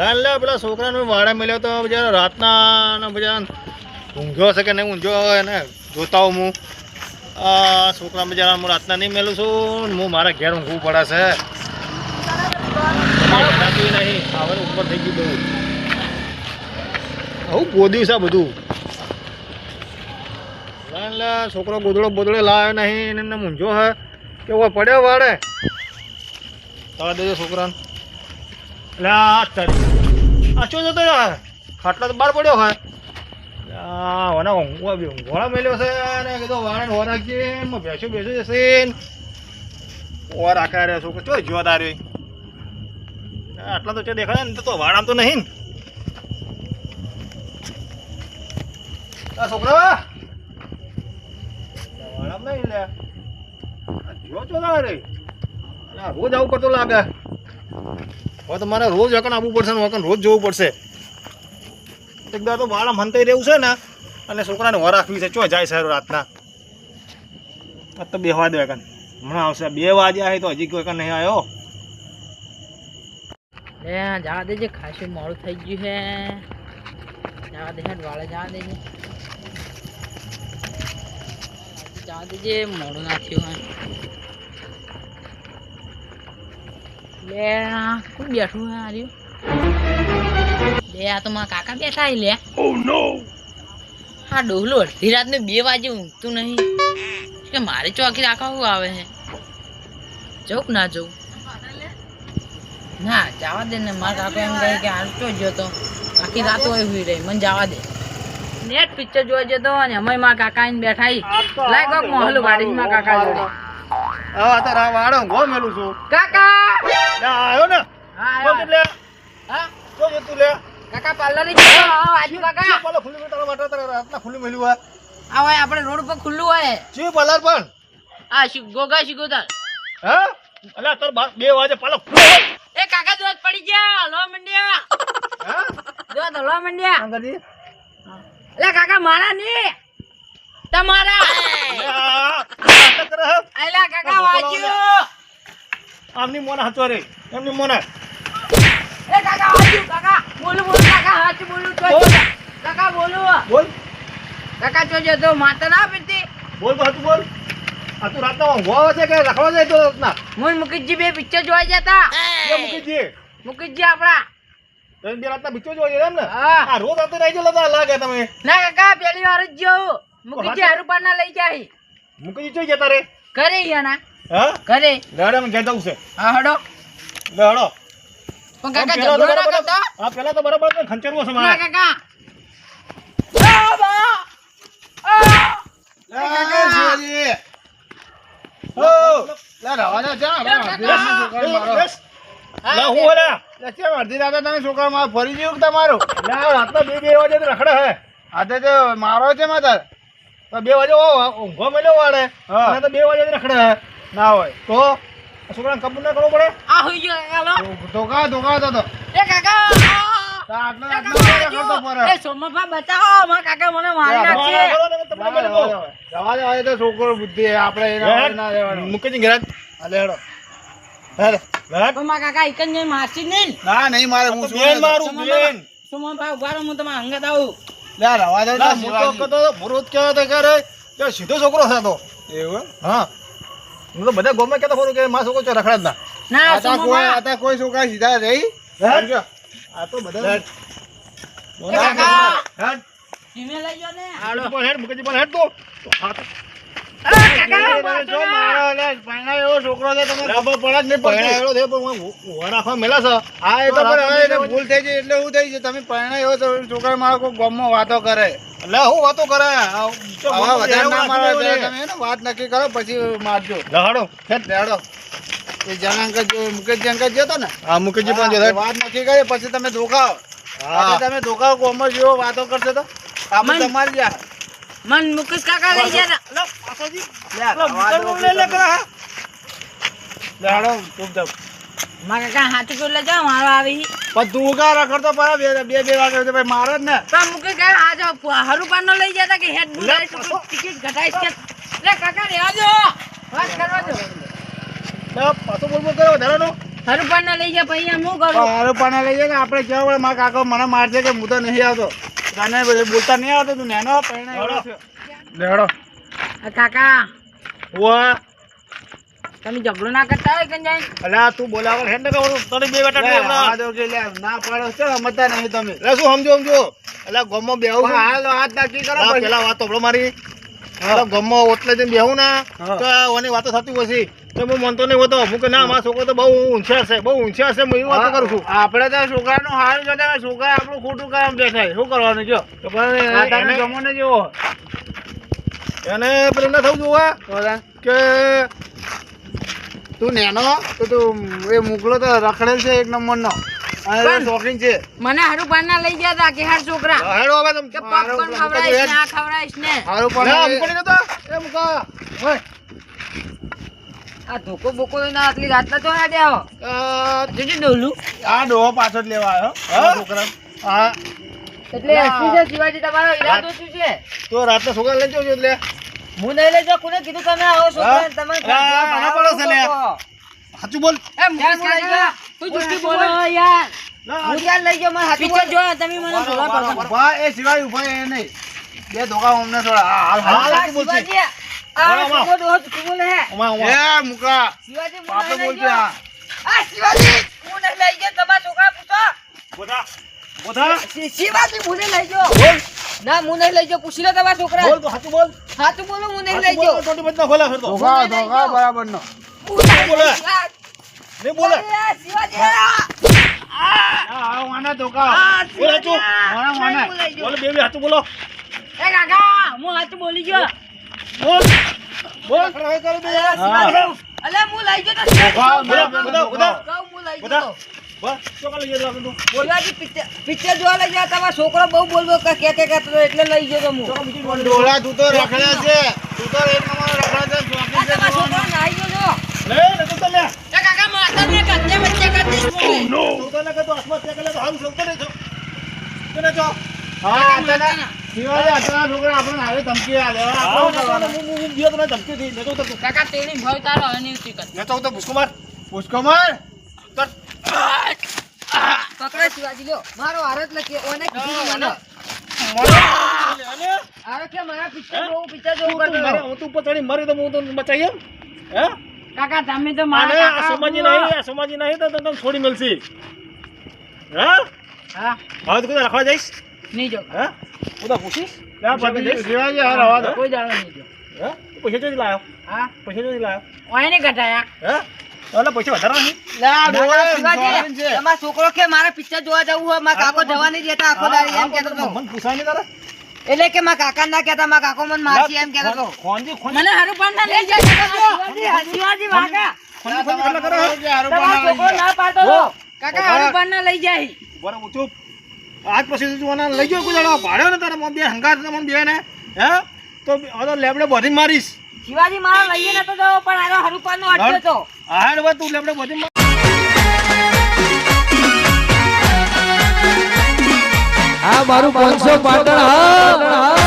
લે લે, પેલા છોકરાને વાડા મળ્યો તો બજાર રાતના બજાર ઊંઘ્યો હશે કે નહીં, ઊંઘ્યો એને જોતા હોઉં હું. છોકરા બજાર હું રાતના નહીં મેલું છું હું મારા ઘેર ઊંઘવું પડે છે. નહીં, હવે ઉપર થઈ ગયું બહુ. આવું ગોદ્યું છે બધું. લે લે, છોકરો ગોદડો બોદડો લાવ્યો નહીં, એને મૂંઝો હે. કે પડ્યો વાડે? તવા દેજો છોકરાને. એટલે આ તારી આ ચો જતો યાર? ખાટલા તો બહાર પડ્યો હોય ઓના ઊંઘવા બી ઊંઘવાળા મેલ્યો છે અને કીધું વાળાને ઓર રાખજે બેસો બેસો જશે ઓર આખા રહ્યો છોકરો ચો જોવા તારે આટલા તો છે દેખાય ને તો વાળા તો નહીં ને. છોકરા? વાળા નહીં લે. આ જો ચો તારે? અલા, રોજ આવું કરતો લાગે. હવે તો મારે રોજ વકન આવવું પડશે ને વકન રોજ જોવું પડશે. એક તો બાળા મનતાઈ રહેવું છે ને, અને છોકરાને વર રાખવી છે. ચો જાય સારું રાતના. આ તો બે વાગે વેકન હમણાં આવશે. બે વાગે આવે તો હજી કોઈ નહીં આવ્યો. એ જવા દેજે. ખાસું મોડું થઈ ગયું છે. જવા દે વાળે જવા દેજે. જવા દેજે, મોડું ના થયું હોય. લે આ કોણ બેઠું હે આર્યું લે આ તો મારા કાકા બેઠા લે. હા ડોહલો અડધી રાતને બે વાગે ઊંઘતું નહીં. કે મારે ચોકી રાખવું આવે છે? જવું કે ના જોઉં? ના જવા દે ને. મારા કાકા એમ કહે કે હાલ તો ગયો તો. આખી રાત હોય હુઈ રહી. મને જવા દે. નેટ પિક્ચર જોવા જતો અને અમે મારા કાકા આઈને બેઠા ઈ. લાય કોક મોહલ વાડી મારા કાકા જોડે. હા તો રા ગો મેલું છું. કાકા! ને હા લે? કાકા પાર્લર આજુ કાકા. પાલો ખુલ્લી મેં તારા માટે તારા રાતના ખુલ્લી મેલ્યું હોય. આ હોય આપણે રોડ ઉપર ખુલ્લું હોય. શું પાર્લર પણ? આ ગોગા શીગોતર હા? અલ્યા તાર બે વાગે પાલો એ કાકા દોત પડી ગયા. લો મંડ્યા. હા? દોત લો મંડ્યા. એટલે કાકા મારા ની તમારા આ નાટક કરે હે. અલા કાકા વાજ્યું આમની મોના હાચો રે. એમની મોના. એ કાકા હાચું કાકા. બોલું બોલું કાકા હાચું બોલું તો કાકા બોલું. બોલ. કાકા જો જો તો માતા ના પીતી બોલ તો હાચું બોલ. આ તું રાતના ઊંઘવા છે કે રખવા જાય તો રાતના મુન મુકીજી બે પિક્ચર જોવા જતા એ. મુકીજી મુકીજી આપડા તમે બે રાતના બીચો જોઈ એમ ને હા. આ રોજ રહી જો જતા લાગે તમે. ના કાકા પેલી વાર જ જોઉં. મુકીજી હરુપાના લઈ જાય. મુકીજી જોઈ જતા રે કરે યાના હા? ઘરે. લેડે મને કહેતા છે. હા હડો. લેડો પણ કાકા પેલા ઝઘડો ના બરાબર- કરતા. હા પેલા તો બરાબર તો ખંચરવો છે મારા. કાકા. આ બા! આ! ઓ, જા, લે, હું બોલ્યા? લે, અડધી રાતે તમે છોકરા મારો ફરી ગયું કે તમારું? રાતના બે બે વાગે તો રખડે હે. આ તો મારો છે માતા તો બે વાગે ઊંઘો મળ્યો વાળે. હા. તો બે વાગે રખડે હે. ના હોય. તો છોકરાને કબૂલ ના કરવો પડે? આ હોઈ ગયો હેલો. ધોકા ધોકા તો તો. એ કાકા છોકરો બુદ્ધિ. મૂકી ઘેર. હેડો. એક જ નહીં નહીં. ના નહીં મારે હું બેન મારું બેન. સોમભા ઊભા હું તમારે અંગત આવું. લે રવા દે ના, ને, હું તો શિવાજી. કહેતો હતો, ભૂરો જ કહેતો હતો કે અરે, કે સીધો છોકરો થતો એવું હા. હું તો બધા ગમે કેતો ખરું કે માં છોકરો છો રખડા જ ના આતા કોઈ આતા કોઈ છોકરા સીધા રહી સમજો આ તો બધા હેડ. હેડ. ધીમે લઈ જાઓ ને હાડો પણ હેડ, મુકજી પર હેડ તો. તો છોકરો છે તમે બરાબર પડે જ નહીં, પરણાયેલો છે, પણ હું રાખવા મેલા છે. હા એ તો તો પણ રાતના હવે ભૂલ થઈ ગઈ એટલે શું થઈ છે તમે પરણાયો તો છોકરા મારો કોઈ ગામમાં વાતો કરે એટલે હું વાતો કરે વધારે ના મારો તમે વાત નક્કી કરો પછી મારજો. લહાડો, હેડ. લેડો એ જનાંક મુકેશજી મુકેશ જંકર જતો ને હા, મુકેશજી પણ જતો વાત નક્કી કરી પછી તમે ધોકાઓ હા. તમે ધોકાઓ ગામમાં જેવો વાતો કરશો તો આપણે મન- તમારી જા મન મુકેશ કાકા લઈ ગયા તા. પાછળથી. લે, લે, આવા મુકેશનો દો લે, લે, તમે. કરે, હા. લહાડો, ચૂપચાપ. મારા કાકા હાથું કોઈ લઈ જાઓ મારો આવી પણ તું કા રખડતો પાછા બે બે બે વાગે તો ભાઈ મારે જ ને પણ મુકેશ કાકા આ જો હરુપાન લઈ જતા કે હેડ લે, બુલાઈ પાછો. ટિકિટ ઘટાઈશ કે લે કાકા રહેવા દો વાત કરવા દો લે, પાછો બોલ બોલ કરે, વધારાનો. હરુભાઈ ને લઈ જા પછી હું કરું હારું લઈ જાય આપણે કેવું મારા કાકો મને મારશે કે હું તો નહીં આવતો બોલતા નહીં આવતો તું નેનો કાકા વાહ તમે ઝઘડો ના કરતા હોય કઈ જાય અલ્યા તું બોલાવો હેડ ને કહું તને બે બેટા નહીં આ હમણાં. કે લે, ના પાડો છો સમજતા નહીં તમે. લે શું સમજો સમજો? અલા ગમો બેહું છું. હાલ હાથ નાખી કરો પેલા વાત તો મારી. અલા ગમો ઓટલે જઈને બેહું ના. તો ઓની વાતો થતી હોય છે. તો હું મનતો નહીં હોતો. હું કે ના મારા છોકરો તો બહુ ઊંચા છે બહુ ઊંચા છે હું એવી વાતો કરું છું. આપણે તો છોકરાનું નું હાલ તમે છોકરા આપણું ખોટું કામ દેખાય. શું કરવાનું જો? તો પણ જમો ને જેવો. એને પેલું ના થવું જોવા કે તું નેનો તો તું એ મોકલો તો રખડેલ છે એક નંબરનો. અને શોખીન છે. મને હરુભાઈ ના લઈ ગયા તા કે હાર છોકરા. હેડો હવે તમે કે પોપકોર્ન ખવડાવીશ ને આ ને. હારું એ મૂકો. આ ધોકો બોકો ના આટલી રાતના તો ના દેવો. અ, જોજો ડોલું. આ ડોહો પાછો જ લેવા આવ્યો છોકરા હા. એટલે ના. શું છે શિવાજી તમારો ઈરાદો શું છે. તો રાતના છોકરા લઈ જજો એટલે. હું નહીં લઈ જાઉં કોને કીધું તમે આવો છોકરા તમે આ, પડો છે લે. સાચું બોલ. એ મુકેશ કાકા તું જુઠ્ઠી બોલો. યાર હું ક્યાં લઈ જાઉં મને સાચું બોલ. જો તમે મને ભોળા પાડો ભા એ શિવાજી ઊભા એ નહીં. બે ધોકા અમને થોડા હાલ હાલ બોલશે. શિવાજી આ બોલો, બોલો. બોલે હે. એ મુકા શિવાજી લઈ જાઓ. આ. આ શિવાજી હું નહીં લઈ જાઉં તમારા છોકરા પૂછો બોધા. બોધા. શિ- શિવાજી નહીં લઈ બોલ. ના હું નહીં લઈ જાઉં પૂછી લો તમારા છોકરા બોલ સાચું બોલ. સાચું બોલો હું નહીં લઈ બોલ જાઉં ટોટી બંધ ના ખોલે ફેર તો. ધોકા હું નહીં ધોકા લઈ બરાબર નો બોલે. નહીં બોલે. શિવાજી આ. આના ધોકા. બોલ સાચું. મારા માને. હું લઈ જાઉં. બોલ બે બે સાચું બોલો. એ કાકા હું હાથ બોલી ગયો. બોલ. બોલ. હા. અલે હું લઈ ગયો તો ઊભા, ઊભા, ઊભા, ઊભા. તું. પિક્ચર જોવા લઈ ગયા તમારો છોકરો બહુ બોલ બોલ કે કે કે કરતો એટલે લઈ ગયો તો હું ડોળા તું તો રખડે છે. તું તો એક નંબર રખડે છે. તમારો છોકરો નાઈ ગયો લે તો લે. એ કાકા માતા ને. બચ્ચે તું તો કે તું તો. તને જો. હા શિવાજી આટલા છોકરા આપણને હારે ધમકી આલે. હવે હા? હું- હું- હું ગયો મને ધમકી દી. નતું તો કાકા તેની ભાવ તારો હવે નહીં નતો તો ભૂસકો માર. પુષ્કો માર. પકડે શિવાજી લ્યો મારો આરત લખી ઓને કીધું મને. હારો કે મારા પિક્ચર બહુ પિક્ચર જો ઉપર મારે હું તો ઉપર ચડી મરી તો હું તો બચાઈ એમ? હે? કાકા તમે તો મારા કાકા સમાજી. નહીં સમાજી નહીં તો તમને છોડી મળશે? હા? હા. હવે તો રાખવા જઈશ? નહીં જો. હે? હું તો પૂછીશ. આ પગે શિવાજી હાર હવા દો. કોઈ દાડો નહીં જો. હે? પૈસા ચોથી લાયો. હા? પૈસા ચોથી લાયો. ઓય નહીં ઘટાયા હે? એટલે પૈસા વધારવા છોકરો કે મારે પિક્ચર જોવા જવું હોય મારા કાકો જવા નહીં દેતા આખો દાડી એમ કેતો મને પૂછાય નહીં તારા? એટલે કે મા કાકા ના કેતા મારા કાકો મને મારશે એમ કેતો તો. ખોંજી ખોંજી મને હારું પણ ના લઈ જાય. શિવાજી શિવાજી વાગા ખોંજી ખોંજી કરે? હારું પણ છોકરો ના પાડતો. કાકા. હારું પણ ના લઈ જાય. બરાબર ચૂપ આજ પછી જોવાના લઈ ગયો કોઈ દાડો. ભાડ્યો ને તારા બે હંગાર ને બે ને હે? તો હવે લેબડે બધી મારીશ. શિવાજી મારા લઈએ નતો તો પણ આનો હારું પણ નો અડ્યો તો. હા ને તું લેબડે બધી માર આ મારું પાંચસો પાટણ હા.